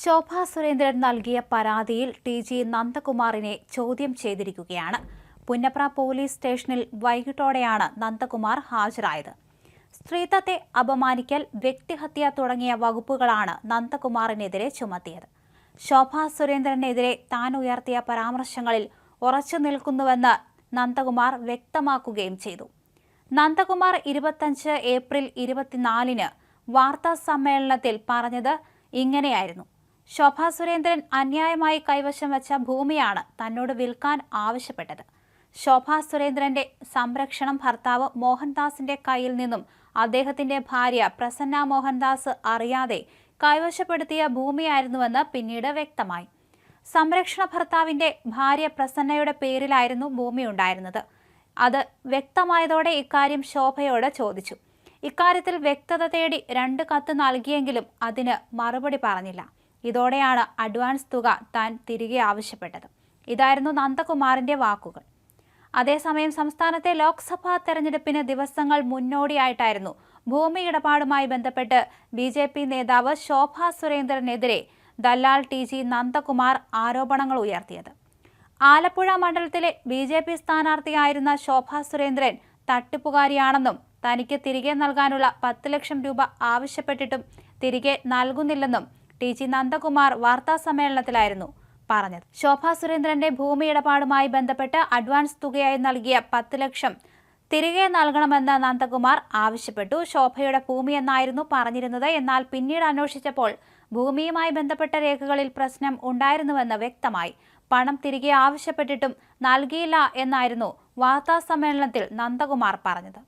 ശോഭ സുരേന്ദ്രൻ നൽകിയ പരാതിയിൽ T G നന്ദകുമാറിനെ ചോദ്യം ചെയ്തിരിക്കുകയാണ്. പുന്നപ്ര പോലീസ് സ്റ്റേഷനിൽ വൈകിട്ടോടെയാണ് നന്ദകുമാർ ഹാജരായത്. സ്ത്രീത്വത്തെ അപമാനിക്കൽ വ്യക്തിഹത്യ തുടങ്ങിയ വകുപ്പുകളാണ് നന്ദകുമാറിനെതിരെ ചുമത്തിയത്. ശോഭ സുരേന്ദ്രനെതിരെ താൻ ഉയർത്തിയ പരാമർശങ്ങളിൽ ഉറച്ചു നിൽക്കുന്നുവെന്ന് നന്ദകുമാർ വ്യക്തമാക്കുകയും ചെയ്തു. നന്ദകുമാർ ഇരുപത്തഞ്ച് ഏപ്രിൽ ഇരുപത്തിനാലിന് വാർത്താ സമ്മേളനത്തിൽ പറഞ്ഞത് ഇങ്ങനെയായിരുന്നു. ശോഭ സുരേന്ദ്രൻ അന്യായമായി കൈവശം വെച്ച ഭൂമിയാണ് തന്നോട് വിൽക്കാൻ ആവശ്യപ്പെട്ടത്. ശോഭാ സുരേന്ദ്രന്റെ സംരക്ഷണം ഭർത്താവ് മോഹൻദാസിന്റെ കയ്യിൽ നിന്നും അദ്ദേഹത്തിന്റെ ഭാര്യ പ്രസന്ന മോഹൻദാസ് അറിയാതെ കൈവശപ്പെടുത്തിയ ഭൂമിയായിരുന്നുവെന്ന് പിന്നീട് വ്യക്തമായി. സംരക്ഷണ ഭർത്താവിന്റെ ഭാര്യ പ്രസന്നയുടെ പേരിലായിരുന്നു ഭൂമി ഉണ്ടായിരുന്നത് അത് വ്യക്തമായതോടെ ഇക്കാര്യം ശോഭയോട് ചോദിച്ചു. ഇക്കാര്യത്തിൽ വ്യക്തത തേടി രണ്ട് കത്ത് നൽകിയെങ്കിലും അതിന് മറുപടി പറഞ്ഞില്ല. ഇതോടെയാണ് അഡ്വാൻസ് തുക താൻ തിരികെ ആവശ്യപ്പെട്ടത്. ഇതായിരുന്നു നന്ദകുമാറിന്റെ വാക്കുകൾ. അതേസമയം സംസ്ഥാനത്തെ ലോക്സഭാ തെരഞ്ഞെടുപ്പിന് ദിവസങ്ങൾ മുന്നോടിയായിട്ടായിരുന്നു ഭൂമി ഇടപാടുമായി ബന്ധപ്പെട്ട് ബി ജെ പി നേതാവ് ശോഭ സുരേന്ദ്രനെതിരെ ദല്ലാൽ ടി ജി നന്ദകുമാർ ആരോപണങ്ങൾ ഉയർത്തിയത്. ആലപ്പുഴ മണ്ഡലത്തിലെ ബി ജെ പി സ്ഥാനാർത്ഥിയായിരുന്ന ശോഭ സുരേന്ദ്രൻ തട്ടിപ്പുകാരിയാണെന്നും തനിക്ക് തിരികെ നൽകാനുള്ള പത്ത് ലക്ഷം രൂപ ആവശ്യപ്പെട്ടിട്ടും തിരികെ നൽകുന്നില്ലെന്നും ടി ജി നന്ദകുമാർ വാർത്താ സമ്മേളനത്തിലായിരുന്നു പറഞ്ഞത്. ശോഭ സുരേന്ദ്രന്റെ ഭൂമി ഇടപാടുമായി ബന്ധപ്പെട്ട് അഡ്വാൻസ് തുകയായി നൽകിയ പത്ത് ലക്ഷം തിരികെ നൽകണമെന്ന് നന്ദകുമാർ ആവശ്യപ്പെട്ടു. ശോഭയുടെ ഭൂമി എന്നായിരുന്നു പറഞ്ഞിരുന്നത്. എന്നാൽ പിന്നീട് അന്വേഷിച്ചപ്പോൾ ഭൂമിയുമായി ബന്ധപ്പെട്ട രേഖകളിൽ പ്രശ്നം ഉണ്ടായിരുന്നുവെന്ന് വ്യക്തമായി. പണം തിരികെ ആവശ്യപ്പെട്ടിട്ടും നൽകിയില്ല എന്നായിരുന്നു വാർത്താ സമ്മേളനത്തിൽ നന്ദകുമാർ പറഞ്ഞത്.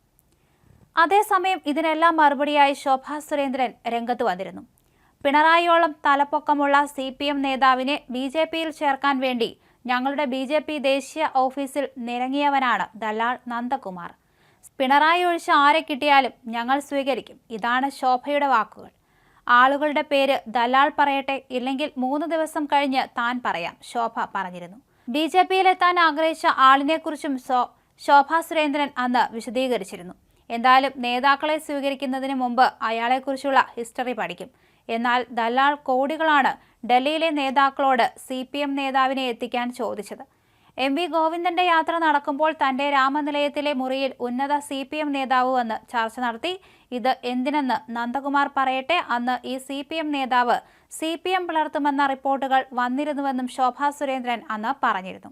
അതേസമയം ഇതിനെല്ലാം മറുപടിയായി ശോഭ സുരേന്ദ്രൻ രംഗത്ത് വന്നിരുന്നു. പിണറായിയോളം തലപ്പൊക്കമുള്ള സി പി എം നേതാവിനെ ബി ജെ പിയിൽ ചേർക്കാൻ വേണ്ടി ഞങ്ങളുടെ ബി ജെ പി ദേശീയ ഓഫീസിൽ നിരങ്ങിയവനാണ് ദലാൾ നന്ദകുമാർ. പിണറായി ഒഴിച്ച് ആരെ കിട്ടിയാലും ഞങ്ങൾ സ്വീകരിക്കും. ഇതാണ് ശോഭയുടെ വാക്കുകൾ. ആളുകളുടെ പേര് ദലാൾ പറയട്ടെ ഇല്ലെങ്കിൽ മൂന്ന് ദിവസം കഴിഞ്ഞ് താൻ പറയാം. ശോഭ പറഞ്ഞിരുന്നു. ബി ജെ പിയിലെത്താൻ ആഗ്രഹിച്ച ആളിനെക്കുറിച്ചും ശോഭ സുരേന്ദ്രൻ അന്ന് വിശദീകരിച്ചിരുന്നു. എന്തായാലും നേതാക്കളെ സ്വീകരിക്കുന്നതിന് മുമ്പ് അയാളെക്കുറിച്ചുള്ള ഹിസ്റ്ററി പഠിക്കും. എന്നാൽ ദലാൽ കോടികളാണ് ഡൽഹിയിലെ നേതാക്കളോട് സി പി എം നേതാവിനെ എത്തിക്കാൻ ചോദിച്ചത്. എം വി ഗോവിന്ദന്റെ യാത്ര നടക്കുമ്പോൾ തന്റെ രാമനിലയത്തിലെ മുറിയിൽ ഉന്നത സി പി എം നേതാവ് വന്ന് ചർച്ച നടത്തി. ഇത് എന്തിനെന്ന് നന്ദകുമാർ പറയട്ടെ. അന്ന് ഈ സി പി എം നേതാവ് സി പി എം പിളർത്തുമെന്ന റിപ്പോർട്ടുകൾ വന്നിരുന്നുവെന്നും ശോഭാ സുരേന്ദ്രൻ അന്ന് പറഞ്ഞിരുന്നു.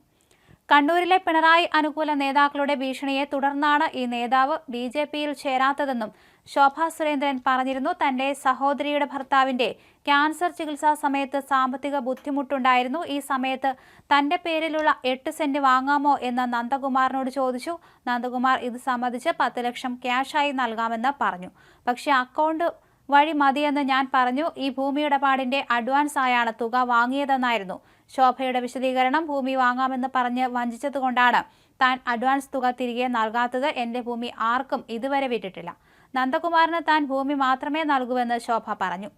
കണ്ണൂരിലെ പിണറായി അനുകൂല നേതാക്കളുടെ ഭീഷണിയെ തുടർന്നാണ് ഈ നേതാവ് ബി ജെ പിയിൽ ചേരാത്തതെന്നും ശോഭാ സുരേന്ദ്രൻ പറഞ്ഞിരുന്നു. തന്റെ സഹോദരിയുടെ ഭർത്താവിന്റെ ക്യാൻസർ ചികിത്സാ സമയത്ത് സാമ്പത്തിക ബുദ്ധിമുട്ടുണ്ടായിരുന്നു. ഈ സമയത്ത് തന്റെ പേരിലുള്ള എട്ട് സെന്റ് വാങ്ങാമോ എന്ന് നന്ദകുമാറിനോട് ചോദിച്ചു. നന്ദകുമാർ ഇത് സംബന്ധിച്ച് പത്ത് ലക്ഷം ക്യാഷായി നൽകാമെന്ന് പറഞ്ഞു. പക്ഷേ അക്കൗണ്ട് വഴി മതിയെന്ന് ഞാൻ പറഞ്ഞു. ഈ ഭൂമിയുടെ പാടിന്റെ അഡ്വാൻസ് ആയാണ് തുക വാങ്ങിയതെന്നായിരുന്നു. ശോഭയുടെ വിശദീകരണം ഭൂമി വാങ്ങാമെന്ന് പറഞ്ഞ് വഞ്ചിച്ചതുകൊണ്ടാണ് താൻ അഡ്വാൻസ് തുക തിരികെ നൽകാത്തത്. എന്റെ ഭൂമി ആർക്കും ഇതുവരെ വിട്ടിട്ടില്ല. നന്ദകുമാറിന് താൻ ഭൂമി മാത്രമേ നൽകൂവെന്ന് ശോഭ പറഞ്ഞു.